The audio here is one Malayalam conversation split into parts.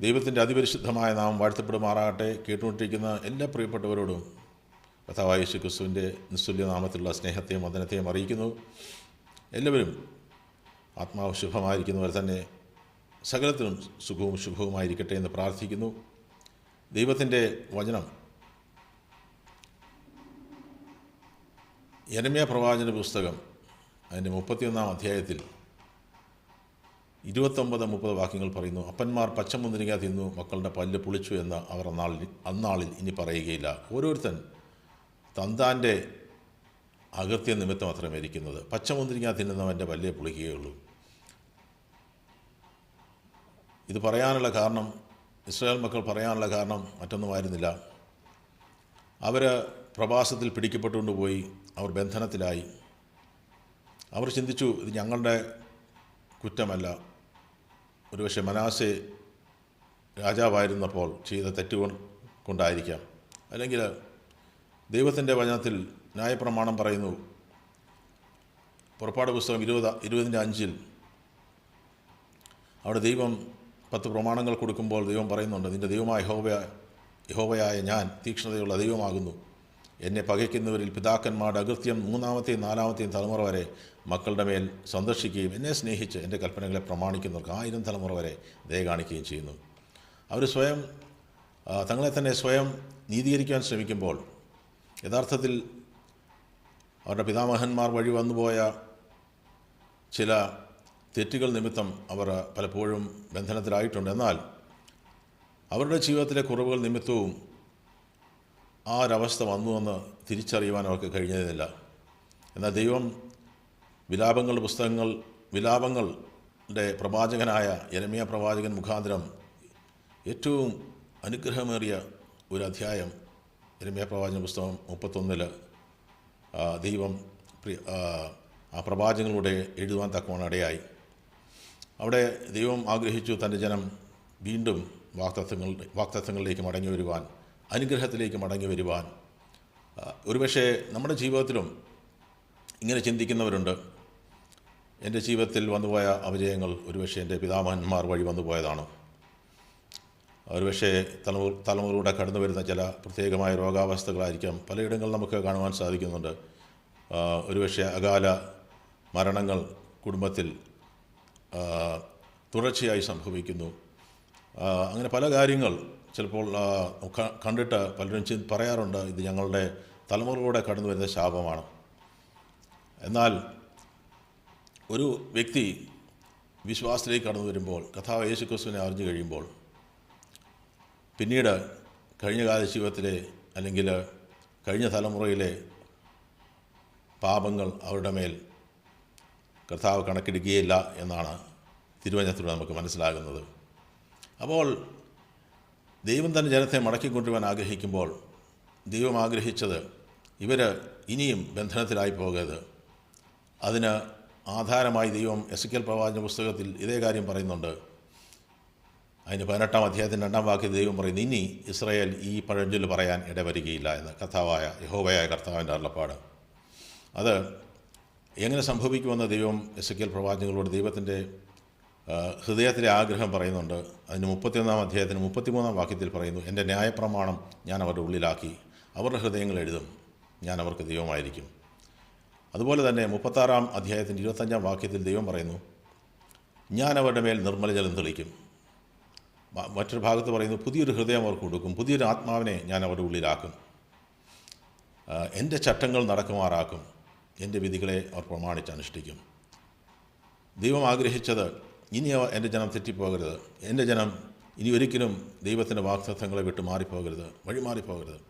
ദൈവത്തിന്റെ അതിപരിശുദ്ധമായ നാം വാഴ്ത്തപ്പെടുമാറാകട്ടെ. കേട്ടുകൊണ്ടിരിക്കുന്ന എല്ലാ പ്രിയപ്പെട്ടവരോടും കഥാവായ യേശു ക്രിസ്തുവിന്റെ നിസ്തുല്യ നാമത്തിലുള്ള സ്നേഹത്തെയും വന്ദനത്തെയും അറിയിക്കുന്നു. എല്ലാവരും ആത്മാവ് ശുഭമായിരിക്കുന്നവർ തന്നെ സകലത്തിനും സുഖവും ശുഭവുമായിരിക്കട്ടെ എന്ന് പ്രാർത്ഥിക്കുന്നു. ദൈവത്തിന്റെ വചനം യനമ്യ പ്രവാചന പുസ്തകം അതിന്റെ മുപ്പത്തിയൊന്നാം അധ്യായത്തിൽ ഇരുപത്തൊമ്പത് മുപ്പത് വാക്യങ്ങൾ പറയുന്നു അപ്പന്മാർ പച്ചമുന്തിരിക തിന്നു മക്കളുടെ പല്ല് പുളിച്ചു എന്ന് അവർ അന്നാളിൽ അന്നാളിൽ ഇനി പറയുകയില്ല. ഓരോരുത്തൻ തന്താന്റെ അകത്യ നിമിത്തം മാത്രമേ ഇരിക്കുന്നത്. പച്ചമുന്തിരിക തിന്നുന്നവന്റെ പല്ലേ പുളിക്കുകയുള്ളൂ. ഇത് പറയാനുള്ള കാരണം ഇസ്രായേൽ മക്കൾ പറയാനുള്ള കാരണം മറ്റൊന്നുമായിരുന്നില്ല അവർ പ്രവാസത്തിൽ പിടിക്കപ്പെട്ടുകൊണ്ട് പോയി അവർ ബന്ധനത്തിലായി. അവർ ചിന്തിച്ചു ഇത് ഞങ്ങളുടെ കുറ്റമല്ല. ഒരുപക്ഷെ മനാസെ രാജാവായിരുന്നപ്പോൾ ചെയ്ത തെറ്റുകൾ കൊണ്ടായിരിക്കാം. അല്ലെങ്കിൽ ദൈവത്തിന്റെ വചനത്തിൽ ന്യായപ്രമാണം പറയുന്നു. പുറപ്പാട് പുസ്തകം ഇരുപത് ഇരുപതിന്റെ അഞ്ചിൽ അവിടെ ദൈവം പത്ത് പ്രമാണങ്ങൾ കൊടുക്കുമ്പോൾ ദൈവം പറയുന്നുണ്ട് നിന്റെ ദൈവമായ യഹോവ യഹോവയായ ഞാൻ തീക്ഷ്ണതയുള്ള ദൈവമാകുന്നു. എന്നെ പകയ്ക്കുന്നവരിൽ പിതാക്കന്മാരുടെ അകൃത്യം മൂന്നാമത്തെയും നാലാമത്തെയും തലമുറ വരെ മക്കളുടെ മേൽ സന്ദർശിക്കുകയും എന്നെ സ്നേഹിച്ച് എന്റെ കൽപ്പനകളെ പ്രമാണിക്കുന്നവർക്ക് ആയിരം തലമുറ വരെ ദയ കാണിക്കുകയും ചെയ്യുന്നു. അവർ സ്വയം തങ്ങളെ തന്നെ സ്വയം നീതീകരിക്കാൻ ശ്രമിക്കുമ്പോൾ യഥാർത്ഥത്തിൽ അവരുടെ പിതാമഹന്മാർ വഴി വന്നുപോയ ചില തെറ്റുകൾ നിമിത്തം അവർ പലപ്പോഴും ബന്ധനത്തിലായിട്ടുണ്ട്. എന്നാൽ അവരുടെ ജീവിതത്തിലെ കുറവുകൾ നിമിത്തവും ആ ഒരവസ്ഥ വന്നുവെന്ന് തിരിച്ചറിയുവാൻ അവർക്ക് കഴിഞ്ഞതില്ല. എന്നാൽ ദൈവം വിലാപങ്ങളുടെ പുസ്തകങ്ങൾ വിലാപങ്ങളുടെ പ്രവാചകനായ യരമിയ പ്രവാചകൻ മുഖാന്തരം ഏറ്റവും അനുഗ്രഹമേറിയ ഒരു അധ്യായം യരമിയ പ്രവാചക പുസ്തകം മുപ്പത്തൊന്നിൽ ദൈവം ആ, പ്രവാചകങ്ങളുടെ എഴുതുവാൻ തക്കവണ്ണം ഇടയായി. അവിടെ ദൈവം ആഗ്രഹിച്ചു തന്റെ ജനം വീണ്ടും വാക്തത്വങ്ങളുടെ വാക്തത്വങ്ങളിലേക്ക് മടങ്ങി വരുവാൻ. അനുഗ്രഹത്തിലേക്ക് മടങ്ങി വരുവാൻ. ഒരുപക്ഷെ നമ്മുടെ ജീവിതത്തിലും ഇങ്ങനെ ചിന്തിക്കുന്നവരുണ്ട്. എന്റെ ജീവിതത്തിൽ വന്നുപോയ അപജയങ്ങൾ ഒരുപക്ഷെ എന്റെ പിതാമഹന്മാർ വഴി വന്നുപോയതാണ്. ഒരുപക്ഷെ തലമുറ തലമുറയുടെ കടന്നു വരുന്ന ചില പ്രത്യേകമായ രോഗാവസ്ഥകളായിരിക്കാം പലയിടങ്ങളിൽ നമുക്ക് കാണുവാൻ സാധിക്കുന്നുണ്ട്. ഒരുപക്ഷെ അകാല മരണങ്ങൾ കുടുംബത്തിൽ തുടർച്ചയായി സംഭവിക്കുന്നു. അങ്ങനെ പല കാര്യങ്ങൾ ചിലപ്പോൾ കണ്ടിട്ട് പലരും പറയാറുണ്ട് ഇത് ഞങ്ങളുടെ തലമുറകളുടെ കടന്നു വരുന്ന ശാപമാണ്. എന്നാൽ ഒരു വ്യക്തി വിശ്വാസത്തിലേക്ക് കടന്നു വരുമ്പോൾ കഥാവ് യേശു ക്രിസ്തുവിനെ അറിഞ്ഞു കഴിയുമ്പോൾ പിന്നീട് കഴിഞ്ഞ കാല ജീവിതത്തിലെ അല്ലെങ്കിൽ കഴിഞ്ഞ തലമുറയിലെ പാപങ്ങൾ അവരുടെ മേൽ കർത്താവ് കണക്കിടുകയില്ല എന്നാണ് തിരുവചനത്തിലൂടെ നമുക്ക് മനസ്സിലാകുന്നത്. അപ്പോൾ ദൈവം തന്റെ ജനത്തെ മടക്കിക്കൊണ്ടുവരാൻ ആഗ്രഹിക്കുമ്പോൾ ദൈവം ആഗ്രഹിച്ചത് ഇവർ ഇനിയും ബന്ധനത്തിലായി പോകരുത്. അതിന് ആധാരമായി ദൈവം എസ് കെൽ പ്രവാചന പുസ്തകത്തിൽ ഇതേ കാര്യം പറയുന്നുണ്ട്. അതിന് പതിനെട്ടാം അധ്യായത്തിന്റെ രണ്ടാം വാക്യത്തിൽ ദൈവം പറയുന്നു ഇനി ഇസ്രായേൽ ഈ പഴഞ്ചൊല്ല് പറയാൻ ഇടവരികയില്ല എന്ന് കർത്താവായ യഹോവയായ കർത്താവിന്റെ അരുളപ്പാട്. അത് എങ്ങനെ സംഭവിക്കുമെന്ന് ദൈവം എസ് കെൽ പ്രവാചകങ്ങളോട് ദൈവത്തിന്റെ ഹൃദയത്തിലെ ആഗ്രഹം പറയുന്നുണ്ട്. അതിന് മുപ്പത്തിയൊന്നാം അധ്യായത്തിന് മുപ്പത്തിമൂന്നാം വാക്യത്തിൽ പറയുന്നു എന്റെ ന്യായപ്രമാണം ഞാൻ അവരുടെ ഉള്ളിലാക്കി. അവരുടെ ഹൃദയങ്ങൾ എഴുതും. ഞാൻ അവർക്ക് ദൈവമായിരിക്കും. അതുപോലെ തന്നെ മുപ്പത്താറാം അധ്യായത്തിന്റെ ഇരുപത്തഞ്ചാം വാക്യത്തിൽ ദൈവം പറയുന്നു ഞാൻ അവരുടെ മേൽ നിർമ്മലജലം തെളിക്കും. മറ്റൊരു ഭാഗത്ത് പറയുന്നു പുതിയൊരു ഹൃദയം അവർക്ക് കൊടുക്കും. പുതിയൊരു ആത്മാവിനെ ഞാൻ അവരുടെ ഉള്ളിലാക്കും. എന്റെ ചട്ടങ്ങൾ നടക്കുമാറാക്കും. എന്റെ വിധികളെ അവർ പ്രമാണിച്ച് അനുഷ്ഠിക്കും. ദൈവം ആഗ്രഹിച്ചത് ഇനി അവ എന്റെ ജനം തെറ്റിപ്പോകരുത്. എന്റെ ജനം ഇനി ഒരിക്കലും ദൈവത്തിന്റെ വാക്തത്വങ്ങളെ വിട്ട് മാറിപ്പോകരുത് വഴിമാറിപ്പോകരുത്.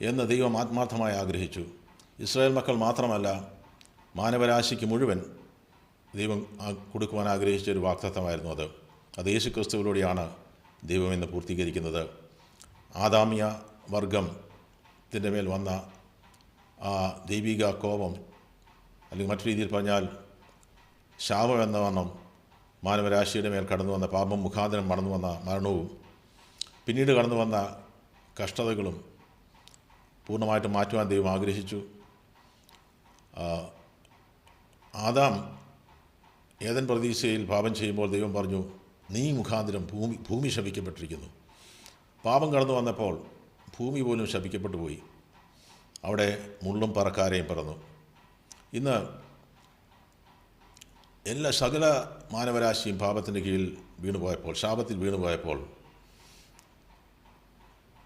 എന്ന് ദൈവം ആത്മാർത്ഥമായി ആഗ്രഹിച്ചു. ഇസ്രായേൽ മക്കൾ മാത്രമല്ല മാനവരാശിക്ക് മുഴുവൻ ദൈവം കൊടുക്കുവാൻ ആഗ്രഹിച്ച ഒരു വാക്തത്വമായിരുന്നു അത്. അത് യേശു ക്രിസ്തുവിലൂടെയാണ് ദൈവം ഇന്ന് പൂർത്തീകരിക്കുന്നത്. ആദാമിയ വർഗത്തിന്റെ മേൽ വന്ന ആ ദൈവിക കോപം അല്ലെങ്കിൽ മറ്റു രീതിയിൽ പറഞ്ഞാൽ ശാപം എന്ന വണ്ണം മാനവരാശിയുടെ മേൽ കടന്നു വന്ന പാപം മുഖാന്തരം മടന്നു വന്ന മരണവും പിന്നീട് കടന്നു വന്ന കഷ്ടതകളും പൂർണമായിട്ട് മാറ്റുവാൻ ദൈവം ആഗ്രഹിച്ചു. ആദാം ഏതൻ പ്രതീക്ഷയിൽ പാപം ചെയ്യുമ്പോൾ ദൈവം പറഞ്ഞു നീ മുഖാന്തരം ഭൂമി ഭൂമി ശപിക്കപ്പെട്ടിരിക്കുന്നു. പാപം കടന്നു വന്നപ്പോൾ ഭൂമി പോലും ശപിക്കപ്പെട്ടു പോയി. അവിടെ മുള്ളും പറക്കാരെയും പിറന്നു. ഇന്ന് എല്ലാ സകല മാനവരാശിയും പാപത്തിന്റെ കീഴിൽ വീണുപോയപ്പോൾ ശാപത്തിൽ വീണുപോയപ്പോൾ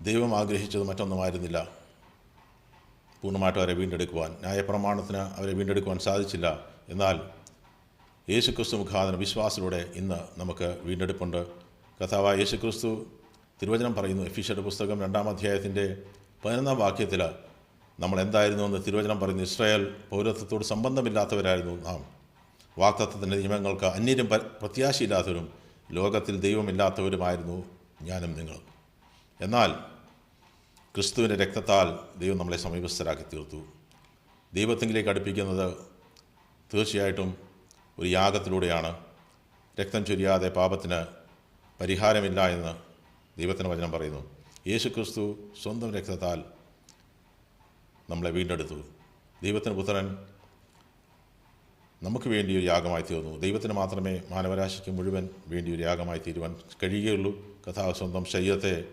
ദൈവം ആഗ്രഹിച്ചത് മറ്റൊന്നുമായിരുന്നില്ല. പൂർണമായിട്ടും അവരെ വീണ്ടെടുക്കുവാൻ ന്യായപ്രമാണത്തിന് അവരെ വീണ്ടെടുക്കുവാൻ സാധിച്ചില്ല. എന്നാൽ യേശുക്രിസ്തു മുഖാന്തരം വിശ്വാസത്തിലൂടെ ഇന്ന് നമുക്ക് വീണ്ടെടുപ്പുണ്ട്. കഥാവായ യേശുക്രിസ്തു തിരുവചനം പറയുന്നു എഫീഷ്യയുടെ പുസ്തകം രണ്ടാം അധ്യായത്തിന്റെ പതിനൊന്നാം വാക്യത്തിൽ നമ്മൾ എന്തായിരുന്നു എന്ന് തിരുവചനം പറയുന്നു ഇസ്രായേൽ പൗരത്വത്തോട് സംബന്ധമില്ലാത്തവരായിരുന്നു നാം. വാക്തത്വത്തിന്റെ നിയമങ്ങൾക്ക് അന്യരും പ്രത്യാശയില്ലാത്തവരും ലോകത്തിൽ ദൈവമില്ലാത്തവരുമായിരുന്നു ഞാനും നിങ്ങളും. എന്നാൽ ക്രിസ്തുവിന്റെ രക്തത്താൽ ദൈവം നമ്മളെ സമീപസ്ഥരാക്കി തീർത്തു. ദൈവത്തിങ്കിലേക്ക് അടുപ്പിക്കുന്നത് തീർച്ചയായിട്ടും ഒരു യാഗത്തിലൂടെയാണ്. രക്തം ചൊരിയാതെ പാപത്തിന് പരിഹാരമില്ല എന്ന് ദൈവത്തിന് വചനം പറയുന്നു. യേശു ക്രിസ്തു സ്വന്തം രക്തത്താൽ നമ്മളെ വീണ്ടെടുത്തു. ദൈവത്തിന് പുത്രൻ നമുക്ക് വേണ്ടി ഒരു യാഗമായി തീർന്നു. ദൈവത്തിന് മാത്രമേ മാനവരാശിക്ക് മുഴുവൻ വേണ്ടി ഒരു യാഗമായി തീരുവാൻ കഴിയുകയുള്ളൂ. കഥാ സ്വന്തം ശരീരത്തെ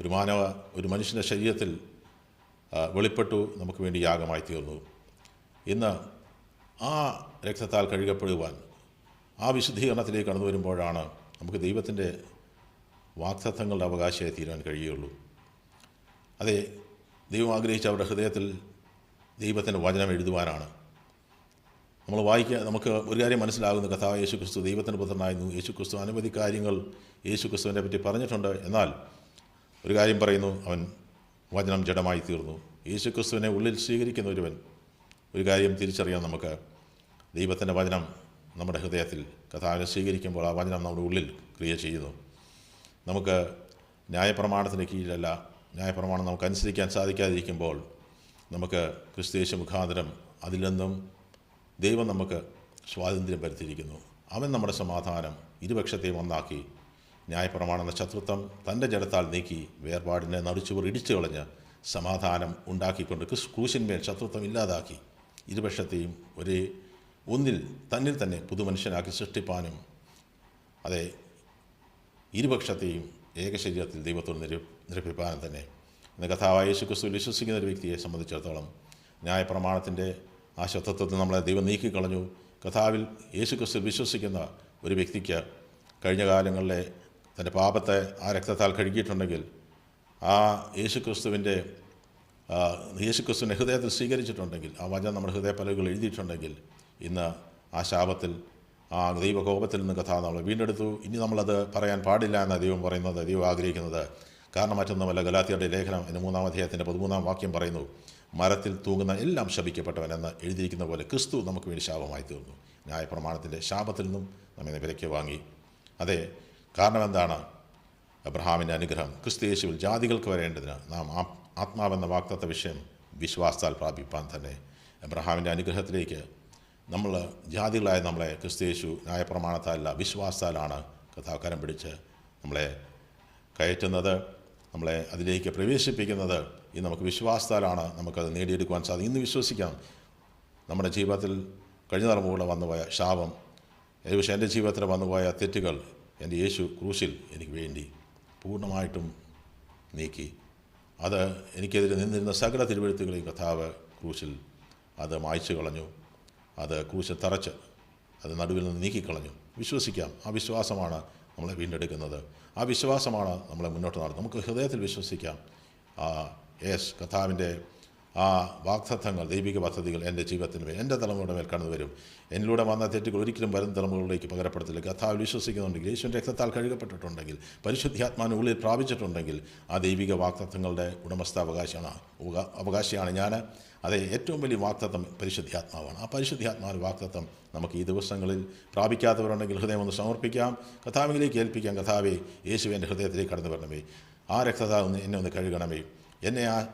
ഒരു മാനവ ഒരു മനുഷ്യന്റെ ശരീരത്തിൽ വെളിപ്പെട്ടു നമുക്ക് വേണ്ടി യാഗമായി തീർന്നു. ഇന്ന് ആ രക്തത്താൽ കഴുകപ്പെടുവാൻ ആ വിശുദ്ധീകരണത്തിലേക്ക് കടന്നു വരുമ്പോഴാണ് നമുക്ക് ദൈവത്തിന്റെ വാക്തത്വങ്ങളുടെ അവകാശമായി തീരാൻ കഴിയുകയുള്ളൂ. അതെ ദൈവം ആഗ്രഹിച്ച അവരുടെ ഹൃദയത്തിൽ ദൈവത്തിന്റെ വചനം എഴുതുവാനാണ്. നമ്മൾ വായിക്കുക നമുക്ക് ഒരു കാര്യം മനസ്സിലാകുന്ന. കഥാവ് യേശു ക്രിസ്തു ദൈവത്തിന്റെ പുത്രനായിരുന്നു. യേശു ക്രിസ്തു അനവധി കാര്യങ്ങൾ യേശു ക്രിസ്തുവിനെ പറ്റി പറഞ്ഞിട്ടുണ്ട്. എന്നാൽ ഒരു കാര്യം പറയുന്നു. അവൻ വചനം ജഡമായി തീർന്നു. യേശു ക്രിസ്തുവിനെ ഉള്ളിൽ സ്വീകരിക്കുന്ന ഒരുവൻ ഒരു കാര്യം തിരിച്ചറിയാം നമുക്ക്. ദൈവത്തിന്റെ വചനം നമ്മുടെ ഹൃദയത്തിൽ കഥാവിനെ സ്വീകരിക്കുമ്പോൾ ആ വചനം നമ്മുടെ ഉള്ളിൽ ക്രിയ ചെയ്യുന്നു. നമുക്ക് ന്യായപ്രമാണത്തിന് കീഴിലല്ല ന്യായപ്രമാണം നമുക്ക് അനുസരിക്കാൻ സാധിക്കാതിരിക്കുമ്പോൾ നമുക്ക് ക്രിസ്തേശു മുഖാന്തരം അതിൽ നിന്നും ദൈവം നമുക്ക് സ്വാതന്ത്ര്യം വരുത്തിയിരിക്കുന്നു. അവൻ നമ്മുടെ സമാധാനം ഇരുപക്ഷത്തെയും ഒന്നാക്കി. ന്യായപ്രമാണ എന്ന ശത്രുത്വം തന്റെ ജഡത്താൽ നീക്കി വേർപാടിനെ നടിച്ചുവർ ഇടിച്ചു കളഞ്ഞ് സമാധാനം ഉണ്ടാക്കിക്കൊണ്ട് ക്രൂശിന്മേൽ ശത്രുത്വം ഇല്ലാതാക്കി. ഇരുപക്ഷത്തെയും ഒരേ ഒന്നിൽ തന്നിൽ തന്നെ പുതുമനുഷ്യനാക്കി സൃഷ്ടിപ്പാനും അതെ ഇരുപക്ഷത്തെയും ഏകശരീരത്തിൽ ദൈവത്തോട് നിര നിരപ്പിപ്പാനും തന്നെ. ഇന്ന് കഥാവായ യേശു ക്രിസ്തുവിൽ വിശ്വസിക്കുന്ന ഒരു വ്യക്തിയെ സംബന്ധിച്ചിടത്തോളം ന്യായപ്രമാണത്തിന്റെ ആ ശത്രുത്വത്തിൽ നമ്മളെ ദൈവം നീക്കിക്കളഞ്ഞു. കഥാവിൽ യേശു ക്രിസ്തു വിശ്വസിക്കുന്ന ഒരു വ്യക്തിക്ക് കഴിഞ്ഞ കാലങ്ങളിലെ തന്റെ പാപത്തെ ആ രക്തത്താൽ കഴുകിയിട്ടുണ്ടെങ്കിൽ ആ യേശു ക്രിസ്തുവിന്റെ യേശു യേശുക്രിസ്തുവിനെ ഹൃദയത്തിൽ സ്വീകരിച്ചിട്ടുണ്ടെങ്കിൽ ആ വചനം നമ്മുടെ ഹൃദയ ഹൃദയപ്പലകൾ എഴുതിയിട്ടുണ്ടെങ്കിൽ ഇന്ന് ആ ശാപത്തിൽ ആ ദൈവകോപത്തിൽ നിന്ന് കഥ നമ്മൾ വീണ്ടെടുത്തു. ഇനി നമ്മളത് പറയാൻ പാടില്ല എന്ന ദൈവം പറയുന്നത് ദൈവം ആഗ്രഹിക്കുന്നത്. കാരണം മറ്റൊന്നുമല്ല ഗലാത്തിയുടെ ലേഖനം എന്റെ മൂന്നാം അധ്യായത്തിന്റെ പതിമൂന്നാം വാക്യം പറയുന്നു മരത്തിൽ തൂങ്ങുന്ന എല്ലാം ശപിക്കപ്പെട്ടവൻ എന്ന് എഴുതിയിരിക്കുന്ന പോലെ ക്രിസ്തു നമുക്ക് വേണ്ടി ശാപമായി തീർന്നു. ന്യായപ്രമാണത്തിന്റെ ശാപത്തിൽ നിന്നും നമ്മെ വിലയ്ക്ക് വാങ്ങി. അതെ കാരണം എന്താണ്? അബ്രഹാമിന്റെ അനുഗ്രഹം ക്രിസ്തു യേശുവിൽ ജാതികൾക്ക് വരേണ്ടതിന് നാം ആത്മാവെന്ന വാക്തത്വ വിഷയം വിശ്വാസത്താൽ പ്രാപിപ്പാൻ തന്നെ അബ്രഹാമിന്റെ അനുഗ്രഹത്തിലേക്ക് നമ്മൾ ജാതികളായ നമ്മളെ ക്രിസ്തു യേശു ന്യായപ്രമാണത്താലല്ല വിശ്വാസത്താലാണ് കഥാകാരം പിടിച്ച് നമ്മളെ കയറ്റുന്നത്. നമ്മളെ അതിലേക്ക് പ്രവേശിപ്പിക്കുന്നത് ഈ നമുക്ക് വിശ്വാസത്താലാണ് നമുക്കത് നേടിയെടുക്കുവാൻ സാധിക്കും ഇന്ന് വിശ്വസിക്കാം. നമ്മുടെ ജീവിതത്തിൽ കഴിഞ്ഞ തലമുറ വന്നുപോയ ശാപം ഏകദേശം എന്റെ ജീവിതത്തിൽ വന്നുപോയ തെറ്റുകൾ എന്റെ യേശു ക്രൂശിൽ എനിക്ക് വേണ്ടി പൂർണമായിട്ടും നീക്കി. അത് എനിക്കെതിരെ നിന്നിരുന്ന സകല തിരുവഴുത്തുകളെയും കഥാവ് ക്രൂശിൽ അത് മായ്ച്ചു കളഞ്ഞു. അത് ക്രൂശിൽ തറച്ച് അത് നടുവിൽ നിന്ന് നീക്കിക്കളഞ്ഞു. വിശ്വസിക്കാം. ആ വിശ്വാസമാണ് നമ്മളെ വീണ്ടെടുക്കുന്നത്. ആ വിശ്വാസമാണ് നമ്മളെ മുന്നോട്ട് നടത്തുന്നത്. നമുക്ക് ഹൃദയത്തിൽ വിശ്വസിക്കാം. യേസ് കഥാവിന്റെ ആ വാക്തത്വങ്ങൾ ദൈവിക പദ്ധതികൾ എന്റെ ജീവിതത്തിന് മേൽ എന്റെ തലമുറയുടെ മേൽ കടന്നു വരും. എന്നിലൂടെ വന്ന തെറ്റുകൾ ഒരിക്കലും വരും തലമുറകളിലേക്ക് പകരപ്പെടുത്തില്ല. കഥാവിൽ വിശ്വസിക്കുന്നുണ്ടെങ്കിൽ യേശുവിന്റെ രക്തത്താൽ കഴുകപ്പെട്ടിട്ടുണ്ടെങ്കിൽ പരിശുദ്ധാത്മാവിന് ഉള്ളിൽ പ്രാപിച്ചിട്ടുണ്ടെങ്കിൽ ആ ദൈവിക വാക്തത്വങ്ങളുടെ ഉടമസ്ഥാവകാശമാണ് അവകാശിയാണ് ഞാൻ. അതെ ഏറ്റവും വലിയ വാക്തത്വം പരിശുദ്ധാത്മാവാണ്. ആ പരിശുദ്ധാത്മാവിന്റെ വാക്തത്വം നമുക്ക് ഈ ദിവസങ്ങളിൽ പ്രാപിക്കാത്തവരുണ്ടെങ്കിൽ ഹൃദയം ഒന്ന് സമർപ്പിക്കാം. കഥാവിലേക്ക് ഏൽപ്പിക്കാം. കഥാവേ യേശു എന്റെ ഹൃദയത്തിലേക്ക് കടന്നു വരണമേ. ആ രക്തത ഒന്ന് എന്നെ ഒന്ന് കഴുകണമേ. എന്നെ ആ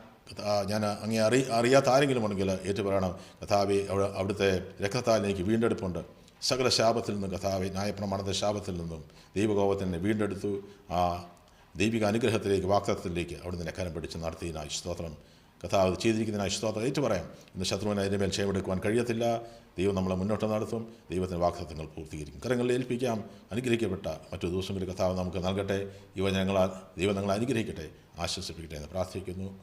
ഞാൻ അങ്ങേ അറി അറിയാത്ത ആരെങ്കിലും ഉണ്ടെങ്കിൽ ഏറ്റുപറയണം കഥാവെ അവിടെ അവിടുത്തെ രക്തത്താൽ എനിക്ക് വീണ്ടെടുപ്പുണ്ട്. സകല ശാപത്തിൽ നിന്നും കഥാവി ന്യായപ്രമാണത്തെ ശാപത്തിൽ നിന്നും ദൈവകോപത്തിൽ നിന്ന് വീണ്ടെടുത്തു. ആ ദൈവിക അനുഗ്രഹത്തിലേക്ക് വാക്തത്വത്തിലേക്ക് നിന്ന് കരം പിടിച്ച് നടത്തിയതിനായി സ്തോത്രം കഥാവ് ചെയ്തിരിക്കുന്നതിനായി സ്തോത്രം ഏറ്റു പറയാം ഇന്ന് ശത്രുവിന് അതിന്റെ മേൽ ക്ഷയമെടുക്കുവാൻ കഴിയത്തില്ല. ദൈവം നമ്മളെ മുന്നോട്ട് നടത്തും. ദൈവത്തിന്റെ വാക്തത്വങ്ങൾ പൂർത്തീകരിക്കും. കരങ്ങളിൽ ഏൽപ്പിക്കാം. അനുഗ്രഹിക്കപ്പെട്ട മറ്റു ദിവസങ്ങളിൽ കഥാവ് നമുക്ക് നൽകട്ടെ. യുവജനങ്ങളാൽ ദൈവം നിങ്ങളെ അനുഗ്രഹിക്കട്ടെ. ആശ്വസിപ്പിക്കട്ടെ എന്ന് പ്രാർത്ഥിക്കുന്നു.